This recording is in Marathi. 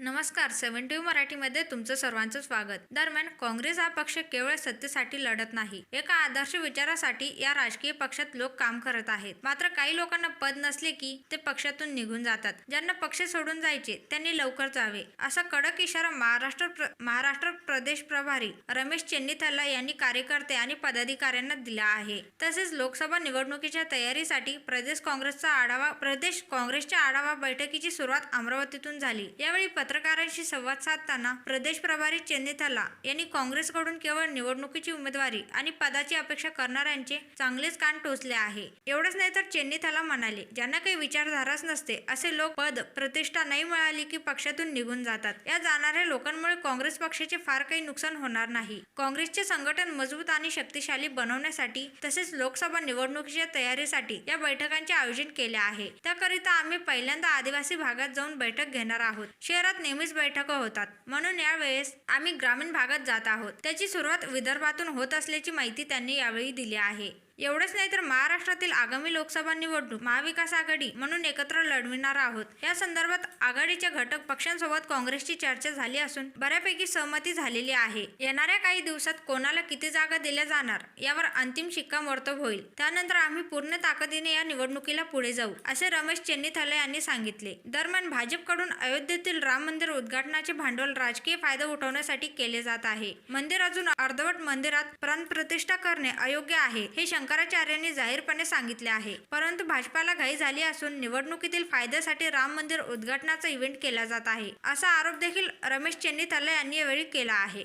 नमस्कार सेव्हन टी मराठीमध्ये तुमचं सर्वांचं स्वागत. दरम्यान काँग्रेस हा पक्ष केवळ सत्तेसाठी लढत नाही एका आदर्श विचारासाठी या राजकीय पक्षात लोक काम करत आहेत. मात्र काही लोकांना पद नसले की ते पक्षातून निघून जातात. ज्यांना पक्ष सोडून जायचे त्यांनी लवकर जावे. असा कडक इशारा महाराष्ट्र प्र- महाराष्ट्र प्रदेश प्रभारी रमेश चेन्नीथल्ला यांनी कार्यकर्ते आणि पदाधिकाऱ्यांना दिला आहे. तसेच लोकसभा निवडणुकीच्या तयारीसाठी प्रदेश काँग्रेसचा आढावा प्रदेश काँग्रेसच्या आढावा बैठकीची सुरुवात अमरावतीतून झाली. यावेळी पत्रकारांशी संवाद साधताना प्रदेश प्रभारी चेन्नीथला यांनी काँग्रेसकडून केवळ निवडणुकीची उमेदवारी आणि पदाची अपेक्षा करणाऱ्यांचे चांगलेच कान टोचले आहे. एवढंच नाही तर चेन्नीथला म्हणाले ज्यांना काही विचारधाराच नसते असे लोक पद प्रतिष्ठा नाही मिळाली की पक्षातून निघून जातात. या जाणाऱ्या लोकांमुळे काँग्रेस पक्षाचे फार काही नुकसान होणार नाही. काँग्रेसचे संघटन मजबूत आणि शक्तिशाली बनवण्यासाठी तसेच लोकसभा निवडणुकीच्या तयारीसाठी या बैठकांचे आयोजन केले आहे. त्याकरिता आम्ही पहिल्यांदा आदिवासी भागात जाऊन बैठक घेणार आहोत. शहरात नेहमीच बैठका होतात. म्हणून यावेळेस आम्ही ग्रामीण भागात जात आहोत. त्याची सुरुवात विदर्भातून होत असल्याची माहिती त्यांनी यावेळी दिली आहे. एवढंच नाही तर महाराष्ट्रातील आगामी लोकसभा निवडणूक महाविकास आघाडी म्हणून एकत्र लढविणार आहोत. या संदर्भात आघाडीच्या घटक पक्षांसोबत काँग्रेसची चर्चा झाली असून बऱ्यापैकी सहमती झालेली आहे. येणाऱ्या काही दिवसात कोणाला किती जागा दिल्या जाणार यावर अंतिम शिक्कामोर्तब होईल. त्यानंतर आम्ही पूर्ण ताकदीने या निवडणुकीला पुढे जाऊ असे रमेश चेन्नीथाले यांनी सांगितले. दरम्यान भाजपकडून अयोध्येतील राम मंदिर उद्घाटनाचे भांडवल राजकीय फायदा उठवण्यासाठी केले जात आहे. मंदिर अजून अर्धवट मंदिरात प्राणप्रतिष्ठा करणे अयोग्य आहे हे शंकराचार्यांनी जाहीरपणे सांगितले आहे. परंतु भाजपाला घाई झाली असून निवडणुकीतील फायद्यासाठी राम मंदिर उद्घाटनाचा इव्हेंट केला जात आहे. असा आरोप देखील रमेश चेन्नीथाले यांनी यावेळी केला आहे.